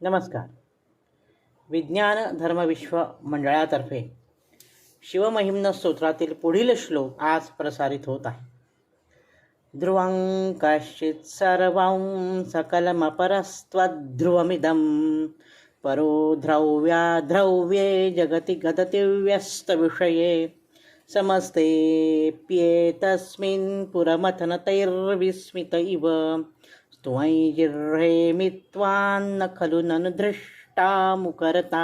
नमस्कार. विज्ञान धर्मविश्व मंडळातर्फे शिवमहिम्न स्तोत्रातील पुढील श्लोक आज प्रसारित होत आहे. ध्रुवं कश्चित् सर्वं सकलमपरस्त्वध्रुवमिदं परो द्रव्याद्रव्ये जगति गदति व्यस्तविषये समस्तेऽप्येतस्मिन् पुरमथनतैर्विस्मित इव स्तुवैजिह्रे मित्वान्न खलु ननदृष्टा मुकरता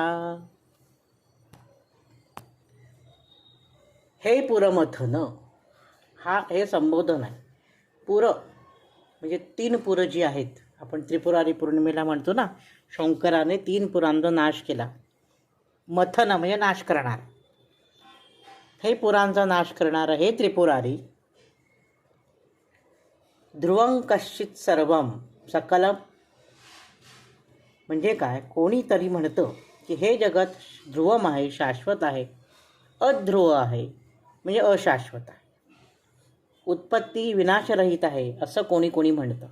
हे पुरमथन हा हे संबोधन आहे. पुर म्हणजे तीन पुरं जी आहेत आपण त्रिपुरारी पौर्णिमेला म्हणतो ना शंकराने तीन पुरांचा नाश केला. मथन म्हणजे नाश करणार. हे पुरांचा नाश करणारं हे त्रिपुरारी. ध्रुवं कश्चित सर्वम सकलम म्हणजे काय? कोणीतरी म्हणतं की हे जगत ध्रुवम आहे शाश्वत आहे अध्रुव आहे म्हणजे अशाश्वत आहे. उत्पत्ती विनाशरहित आहे असं कोणी कोणी म्हणतं.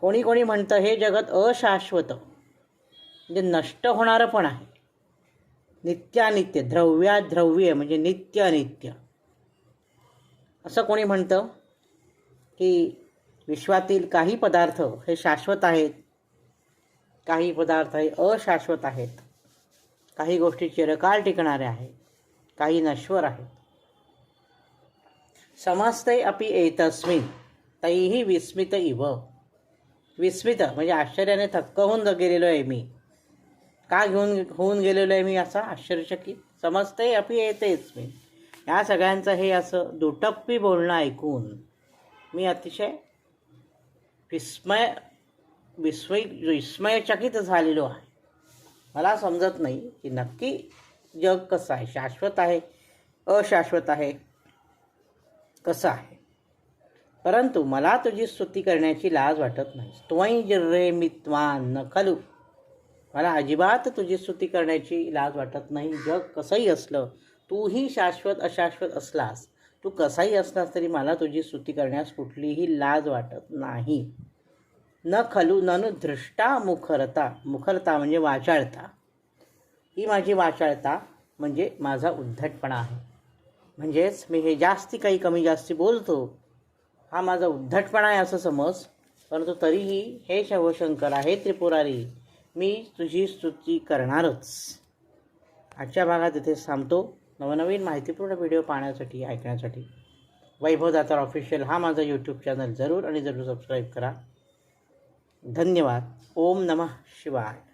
कोणी कोणी म्हणतं हे जगत अशाश्वत म्हणजे नष्ट होणारं पण आहे. नित्यानित्य द्रव्याद्रव्य म्हणजे नित्यनित्य असं कोणी म्हणतं? की विश्वातील काही पदार्थ हे शाश्वत आहेत काही पदार्थ हे अशाश्वत आहेत काही गोष्टी चिरकाळ टिकणाऱ्या आहेत काही नश्वर आहेत. समस्ते अपि एतस्मिन तैही विस्मित इव. विस्मित म्हणजे आश्चर्याने थक्क होऊन गेलेलो आहे मी. का घेऊन होऊन गेलेलो आहे मी असा आश्चर्यचकित? समजते अपि येतेच मी या सगळ्यांचं हे असं दुटप्पी बोलणं ऐकून मी अतिशय विस्मय विस्मय विस्मयचकित झालेलो आहे. मला समजत नाही की नक्की जग कसं आहे शाश्वत आहे अशाश्वत आहे कसं आहे. परंतु मला तुझी स्तुती करण्याची लाज वाटत नाही. त्वई जिर्रे मित्वान न खलू. मला अजिबात तुझी स्तुती करण्याची लाज वाटत नाही. जग कसंही असलं तूही शाश्वत अशाश्वत असलास तू कसाही असलास तरी मला तुझी स्तुती करण्यास कुठलीही लाज वाटत नाही. न खलू ननु दृष्टा मुखरता. मुखरता म्हणजे वाचाळता. ही माझी वाचाळता म्हणजे माझा उद्धटपणा आहे. म्हणजेच मी हे जास्ती काही कमी जास्ती बोलतो हा माझा उद्धटपणा आहे असं समज. परंतु तरीही हे शवशंकर आहे त्रिपुरारी मी तुझी स्तुती करणारच. आजच्या भागात इथे थांबतो. नवनवीन माहितीपूर्ण व्हिडिओ पाहण्यासाठी ऐकण्यासाठी वैभव दातार ऑफिशियल हा माझा यूट्यूब चॅनल जरूर आणि जरूर सबस्क्राईब करा. धन्यवाद. ओम नमः शिवाय.